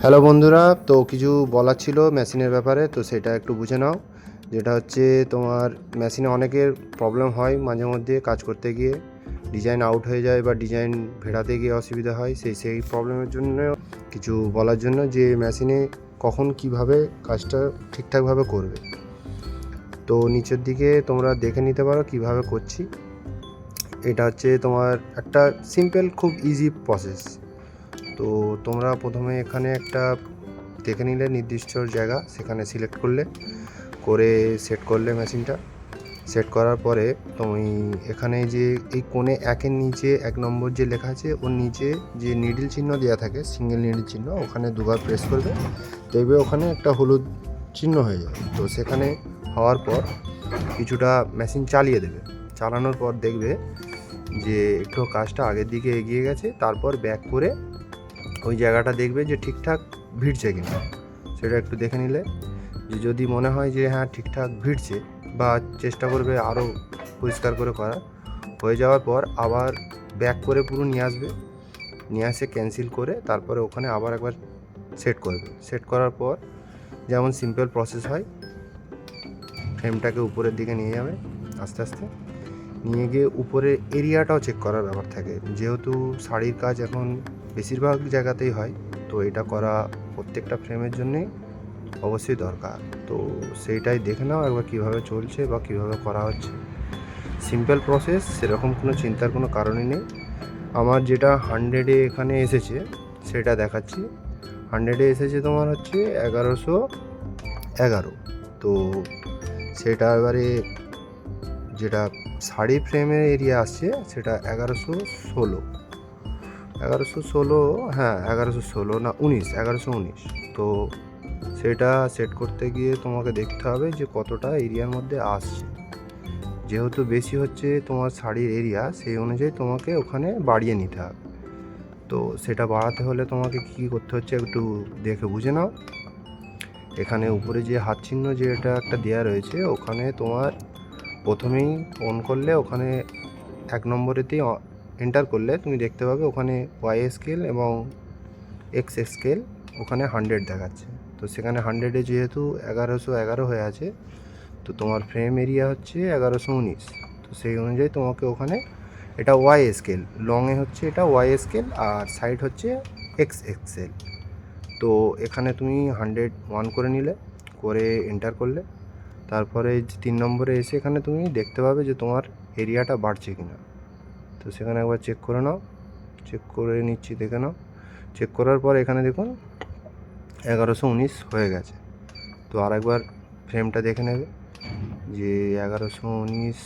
Hello বন্ধুরা, তো কিছু বলার ছিল মেশিনের ব্যাপারে, তো সেটা একটু বুঝে নাও। যেটা হচ্ছে তোমার মেশিনে অনেকের প্রবলেম হয় মাঝে মধ্যে কাজ করতে গিয়ে। ডিজাইন আউট হয়ে যায় বা ডিজাইন ভেড়াতে গিয়ে অসুবিধা হয়, সেই সেই প্রবলেমের জন্য, কিছু বলার জন্য যে মেশিনে কখন কীভাবে কাজটা ঠিকঠাকভাবে করবে। তো নিচের দিকে তোমরা দেখে নিতে পারো কীভাবে করছি। এটা হচ্ছে তোমার একটা সিম্পল খুব ইজি প্রসেস তো তোমরা প্রথমে এখানে একটা দেখে নিলে নির্দিষ্ট জায়গা, সেখানে সিলেক্ট করলে, করে সেট করলে মেশিনটা সেট করার পরে তুমি এখানে যে এই কোণে একের নিচে এক নম্বর যে লেখা আছে, ওর নিচে যে নিডল চিহ্ন দেওয়া থাকে সিঙ্গেল নিডিল চিহ্ন, ওখানে দুবার প্রেস করবে, দেখবে ওখানে একটা হলুদ চিহ্ন হয়ে যাবে। তো সেখানে হওয়ার পর কিছুটা মেশিন চালিয়ে দেবে। চালানোর পর দেখবে যে একটু কাজটা আগের দিকে এগিয়ে গেছে, তারপর ব্যাক করে ওই জায়গাটা দেখবে যে ঠিকঠাক ভিড়ছে কিনা। সেটা একটু দেখে নিলে। যে যদি মনে হয় যে হ্যাঁ ঠিকঠাক ভিড়ছে বা চেষ্টা করবে আরও পরিষ্কার করে করা হয়ে যাওয়ার পর আবার ব্যাক করে পুরো নিয়ে আসবে। নিয়ে আসে ক্যান্সেল করে তারপরে ওখানে আবার একবার সেট করবে। সেট করার পর যেমন সিম্পল প্রসেস হয় ফ্রেমটাকে উপরের দিকে নিয়ে যাবে আস্তে আস্তে। নিয়ে গিয়ে উপরে এরিয়াটাও চেক করার ব্যাপার থাকে। যেহেতু শাড়ির কাজ এখন বেশিরভাগ জায়গাতেই হয়। তো এটা করা প্রত্যেকটা ফ্রেমের জন্যেই অবশ্যই দরকার। তো সেইটাই দেখে নাও একবার কীভাবে চলছে বা কীভাবে করা হচ্ছে। সিম্পল প্রসেস সেরকম কোনো চিন্তার কোনো কারণই নেই। আমার যেটা হান্ড্রেডে এখানে এসেছে, সেটা দেখাচ্ছি। হান্ড্রেডে এসেছে তোমার হচ্ছে এগারোশো এগারো। তো সেটা এবারে যেটা শাড়ি ফ্রেমের এরিয়া আসছে, সেটা এগারোশো ষোলো। এগারোশো ষোলো হ্যাঁ এগারোশো ষোলো না, উনিশ, এগারোশো উনিশ। তো সেটা সেট করতে গিয়ে তোমাকে দেখতে হবে যে কতটা এরিয়ার মধ্যে আসছে। যেহেতু বেশি হচ্ছে তোমার শাড়ির এরিয়া, সেই অনুযায়ী তোমাকে ওখানে বাড়িয়ে নিতে হবে। তো সেটা বাড়াতে হলে তোমাকে কী করতে হচ্ছে একটু দেখে বুঝে নাও। এখানে উপরে যে হাত চিহ্ন যে এটা একটা দেওয়া রয়েছে, ওখানে তোমার প্রথমেই অন করলে ওখানে এক নম্বরেতেই এন্টার করলে তুমি দেখতে পাবে ওখানে ওয়াই স্কেল এবং এক্স স্কেল ওখানে হান্ড্রেড দেখাচ্ছে। তো সেখানে হান্ড্রেডে যেহেতু এগারোশো এগারো হয়ে আছে, তো তোমার ফ্রেম এরিয়া হচ্ছে এগারোশো উনিশ। তো সেই অনুযায়ী তোমাকে ওখানে এটা ওয়াই স্কেল লংয়ে হচ্ছে এটা ওয়াই স্কেল আর সাইড হচ্ছে এক্স এক্সেল তো এখানে তুমি হান্ড্রেড ওয়ান করে নিলে, করে এন্টার করলে। তারপরে তিন নম্বরে এসে এখানে তুমি দেখতে পাবে যে তোমার এরিয়াটা বাড়ছে কি না তো সেখানে একবার চেক করে নাও। চেক করে নিচ্ছি, দেখে নাও। চেক করার পর এখানে দেখুন, এগারোশো উনিশ হয়ে গেছে। তো আর একবার ফ্রেমটা দেখে নেবে যে এগারোশো উনিশ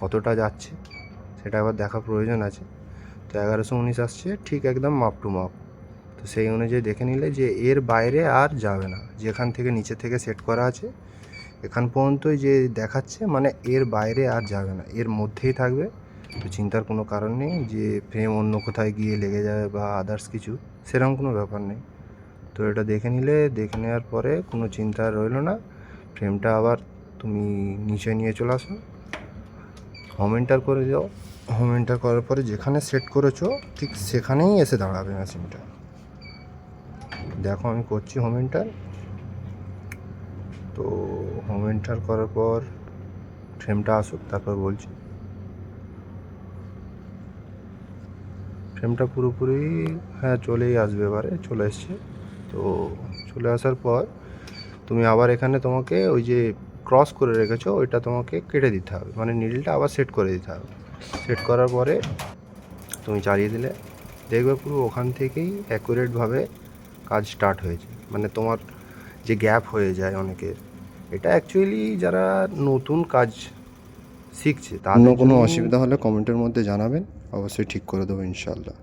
কতটা যাচ্ছে, সেটা একবার দেখা প্রয়োজন আছে। তো এগারোশো উনিশ আসছে, ঠিক একদম মাপ টু মাপ তো সেই অনুযায়ী দেখে নিলে যে এর বাইরে আর যাবে না। যেখান থেকে নিচে থেকে সেট করা আছে, এখান পর্যন্তই যে দেখাচ্ছে মানে এর বাইরে আর যাবে না। এর মধ্যেই থাকবে। তো চিন্তার কোনো কারণ নেই যে ফ্রেম অন্য কোথায় গিয়ে লেগে যাবে বা আদার্স কিছু, সেরকম কোনো ব্যাপার নেই। তো এটা দেখে নিলে, দেখে নেওয়ার পরে কোনো চিন্তা রইল না। ফ্রেমটা আবার তুমি নিচে নিয়ে চলে আসো। হোম এন্টার করে যাও। হোম এন্টার করার পরে যেখানে সেট করেছ, ঠিক সেখানেই এসে দাঁড়াবে মেশিনটা দেখো আমি করছি হোম এন্টার তো হোম এন্টার করার পর ফ্রেমটা আসুক, তারপর বলছি। ফ্রেমটা পুরোপুরি হ্যাঁ চলেই আসবে এবারে চলে এসছে। তো চলে আসার পর তুমি আবার এখানে তোমাকে ওই যে ক্রস করে রেখেছো ওইটা তোমাকে কেটে দিতে হবে। মানে নিডলটা আবার সেট করে দিতে হবে। সেট করার পরে তুমি চালিয়ে দিলে। দেখবে পুরো ওখান থেকেই অ্যাকুরেটভাবে কাজ স্টার্ট হয়েছে। মানে তোমার যে গ্যাপ হয়ে যায় অনেকের এটা অ্যাকচুয়ালি যারা নতুন কাজ শিখছে তার কোনো অসুবিধা হলে কমেন্টের মধ্যে জানাবেন। অবশ্যই ঠিক করে দেবো ইনশাল্লাহ